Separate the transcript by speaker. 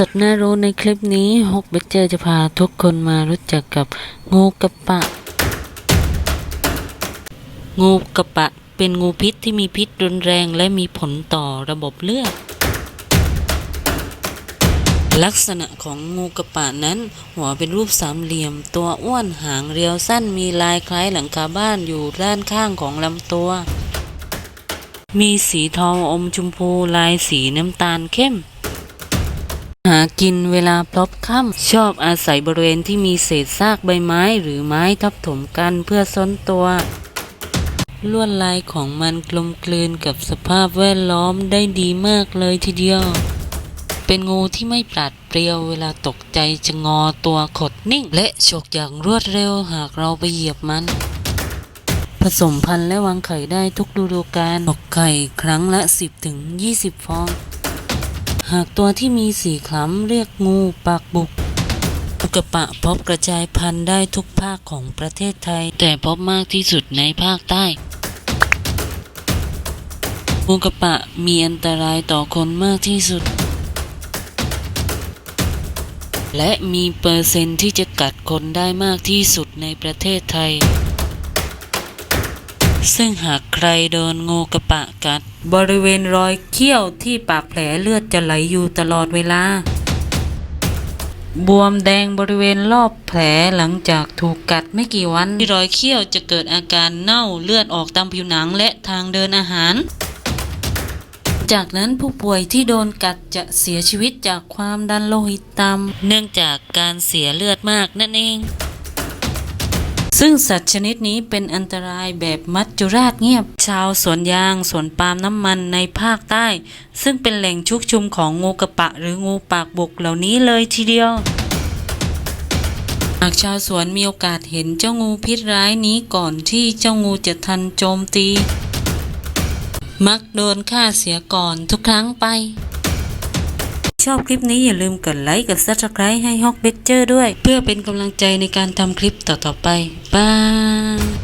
Speaker 1: สัตว์น่ารู้ในคลิปนี้ฮกเบเจอร์จะพาทุกคนมารู้จักกับงูกระปะ งูกระปะเป็นงูพิษที่มีพิษรุนแรงและมีผลต่อระบบเลือด ลักษณะของงูกระปะนั้น หัวเป็นรูปสามเหลี่ยม ตัวอ้วนหางเรียวสั้นมีลายคล้ายหลังคาบ้านอยู่ด้านข้างของลำตัว มีสีทองอมชมพูลายสีน้ำตาลเข้ม หากินเวลาพลบค่ำชอบอาศัยบริเวณที่มีเศษซากใบไม้หรือไม้ทับถมกันเพื่อซ่อนตัว ลวดลายของมันกลมกลืนกับสภาพแวดล้อมได้ดีมากเลยทีเดียว เป็นงูที่ไม่ปราดเปรียวเวลาตกใจจะงอตัวขดนิ่ง และฉกอย่างรวดเร็วหากเราไปเหยียบมัน ผสมพันธุ์และวางไข่ได้ทุกฤดูกาลตกไข่ครั้งละ 10-20ถึง20ฟอง หากตัวที่มีสีคล้ำเรียกงูปากบุก อุกระปะพบกระจายพันธุ์ได้ทุกภาคของประเทศไทย แต่พบมากที่สุดในภาคใต้งูกระปะมีอันตรายต่อคนมากที่สุด และมีเปอร์เซ็นต์ที่จะกัดคนได้มากที่สุดในประเทศไทย ซึ่งหากใครโดนงูกระปะกัด บริเวณรอยเขี้ยวที่ปากแผลเลือดจะไหลอยู่ตลอดเวลา บวมแดงบริเวณรอบแผลหลังจากถูกกัดไม่กี่วันที่รอยเขี้ยวจะเกิดอาการเน่าเลือดออกตามผิวหนังและทางเดินอาหาร จากนั้นผู้ป่วยที่โดนกัดจะเสียชีวิตจากความดันโลหิตต่ำเนื่องจากการเสียเลือดมากนั่นเอง ซึ่งสัตว์ชนิดนี้เป็นอันตรายแบบมัจจุราชเงียบ ชาวสวนยางสวนปาล์มน้ำมันในภาคใต้ ซึ่งเป็นแหล่งชุกชุมของงูกระปะหรืองูปากบกเหล่านี้เลยทีเดียวหากชาวสวนมีโอกาสเห็นเจ้างูพิษร้ายนี้ก่อนที่เจ้างูจะทันโจมตี มักโดนฆ่าเสียก่อนทุกครั้งไป ชอบคลิปนี้อย่าลืมกดไลค์กด subscribe ให้ฮอกเบเจอร์ด้วย เพื่อเป็นกำลังใจในการทำคลิปต่อๆไปบาย